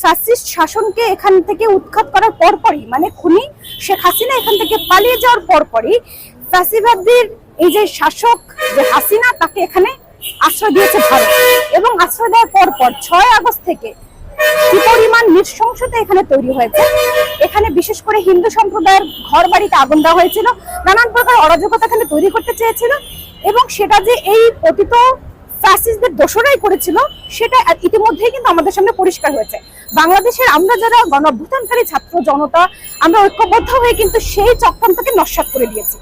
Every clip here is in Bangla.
ফ্যাসিস্ট শাসনকে এখান থেকে উৎখাত করার পরপরই মানে খুনি শেখ হাসিনা এখান থেকে পালিয়ে যাওয়ার পরপরই ফ্যাসিবাদীর এই যে শাসক যে হাসিনা, তাকে এখানে আশ্রয় দিয়েছে ভারত। এবং আশ্রয় দেওয়ার পরপর ছয় আগস্ট থেকে কি পরিমাণ নৃশংসতা এখানে তৈরি হয়েছে, এখানে বিশেষ করে হিন্দু সম্প্রদায়ের ঘর বাড়িতে আগুন দেওয়া হয়েছিল, নানান প্রকার অরাজকতা এখানে তৈরি করতে চেয়েছিল, এবং সেটা যে এই পতিত ফ্যাসিস্টদের দোষরাই করেছিল, সেটা ইতিমধ্যেই কিন্তু আমাদের সামনে পরিষ্কার হয়েছে। বাংলাদেশের আমরা যারা গণ অভ্যুত্থানকারী ছাত্র জনতা, আমরা ঐক্যবদ্ধ হয়ে কিন্তু সেই চক্রান্তকে নস্বাত করে দিয়েছি।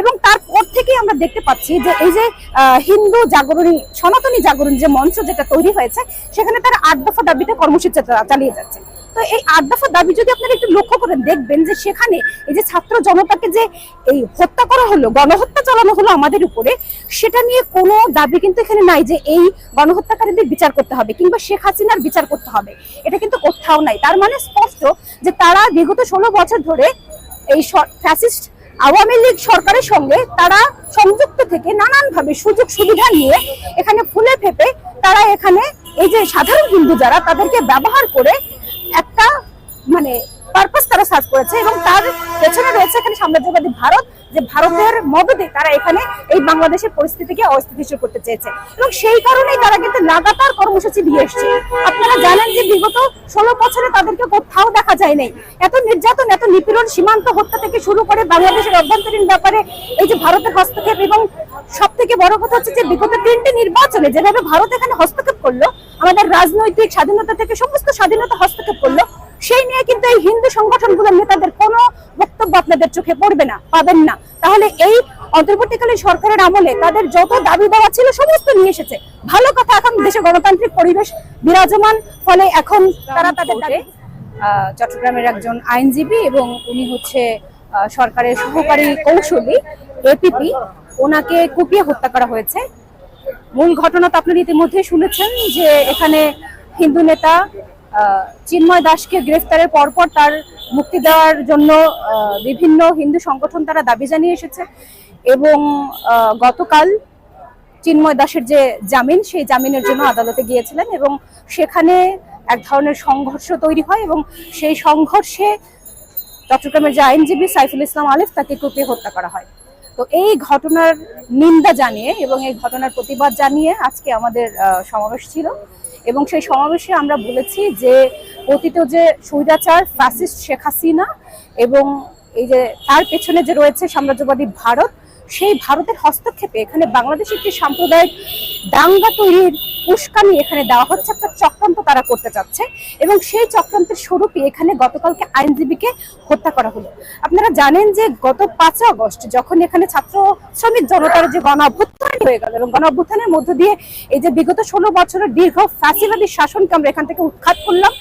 এবং তারপর থেকেই আমরা দেখতে পাচ্ছি যে এই যে হিন্দু জাগরণী, সনাতনী জাগরণী যে মঞ্চ যেটা তৈরি হয়েছে, সেখানে তারা আট দফা দাবিতে কর্মসূচি চালিয়ে যাচ্ছে। তো এই আট দফা দাবি যদি আপনারা একটু লক্ষ্য করেন দেখবেন যে সেখানে এই যে ছাত্র জনতাকে যে এই হত্যা করা হলো, গণহত্যা চালানো হলো আমাদের উপরে, সেটা নিয়ে কোনো দাবি কিন্তু এখানে নাই যে এই গণহত্যাকারীদের বিচার করতে হবে কিংবা শেখ হাসিনার বিচার করতে হবে। এটা কিন্তু কোথাও নাই। তার মানে স্পষ্ট যে তারা বিগত ষোলো বছর ধরে এই ফ্যাসিস্ট আওয়ামী লীগ সরকারের সঙ্গে তারা সংযুক্ত থেকে নানানভাবে সুযোগ সুবিধা নিয়ে এখানে ফুলে ফেপে তারা এখানে এই যে সাধারণ হিন্দু যারা তাদেরকে ব্যবহার করে একটা মানে পারপাস তারা সার্চ করেছে এবং তার পেছনে রয়েছে এখানে সাম্রাজ্যবাদী ভারত, যে ভারতের মদদে তারা এখানে এই বাংলাদেশের পরিস্থিতিকে অস্থিতিশীল করতে চেয়েছে। এবং সেই কারণেই তারা কিন্তু লাগাতার কর্মসূচি দিয়ে এসছে। আপনারা জানেন যে বিগত ষোলো বছরে তাদেরকে কোথাও দেখা যায় নাই। এত নির্যাতন, এত নিপীড়ন, সীমান্ত হত্যা থেকে শুরু করে বাংলাদেশের অভ্যন্তরীণ ব্যাপারে এই যে ভারতের হস্তক্ষেপ এবং সব থেকে বড় কথা হচ্ছে যে বিগত তিনটে নির্বাচনে যেভাবে ভারত এখানে হস্তক্ষেপ করল আমাদের রাজনৈতিক স্বাধীনতা থেকে সমস্ত স্বাধীনতা হস্তক্ষেপ করল সেই নিয়ে কিন্তু এই হিন্দু সংগঠনগুলোর নেতাদের কোনো বক্তব্য আপনাদের চোখে পড়বে না পাবেন না। তাহলে এই অন্তর্বর্তীকালীন সরকারের আমলে তাদের যত দাবি দেওয়া ছিল সমস্ত নিয়ে এসেছে। ভালো কথা এখন দেশে গণতান্ত্রিক পরিবেশ বিরাজমান ফলে এখন তারা তাদের চট্টগ্রামের একজন আইনজীবী এবং উনি হচ্ছে সরকারের সহকারী কৌশলী এপিপি ওনাকে কুপিয়ে হত্যা করা হয়েছে। মূল ঘটনা তো আপনারা ইতিমধ্যে শুনেছেন যে এখানে হিন্দু নেতা চিন্ময় দাসকে গ্রেফতারের পরপর তার মুক্তি দেওয়ার জন্য বিভিন্ন হিন্দু সংগঠন তারা দাবি জানিয়ে এসেছে এবং গতকাল চিন্ময় দাসের যে জামিন, সেই জামিনের জন্য আদালতে গিয়েছিলেন এবং সেখানে এক ধরনের সংঘর্ষ তৈরি হয় এবং সেই সংঘর্ষে চট্টগ্রামের যে আইনজীবী সাইফুল ইসলাম আলিফ তাকে কুপিয়ে হত্যা করা হয়। তো এই ঘটনার নিন্দা জানিয়ে এবং এই ঘটনার প্রতিবাদ জানিয়ে আজকে আমাদের সমাবেশ ছিল। এবং সেই সমাবেশে আমরা বলেছি যে, অতীত যে স্বৈরাচার ফ্যাসিস্ট শেখ হাসিনা এবং এই যে তার পেছনে যে রয়েছে সাম্রাজ্যবাদী ভারত, সেই ভারতের হস্তক্ষেপে এখানে বাংলাদেশের একটি সাম্প্রদায়িক দাঙ্গা তৈরির উস্কানি এখানে দেওয়া হচ্ছে, একটা চক্রান্ত তারা করতে চাচ্ছে এবং সেই চক্রান্তের স্বরূপই এখানে গতকালকে আইনজীবীকে হত্যা করা হলো। আপনারা জানেন যে গত পাঁচ আগস্ট যখন এখানে ছাত্র শ্রমিক জনতার যে গণ অভ্যুত্থান হয়ে গেল এবং গণ অভ্যুত্থানের মধ্য দিয়ে এই যে বিগত ষোলো বছরের দীর্ঘ ফ্যাসিবাদী শাসনকে আমরা এখান থেকে উৎখাত করলাম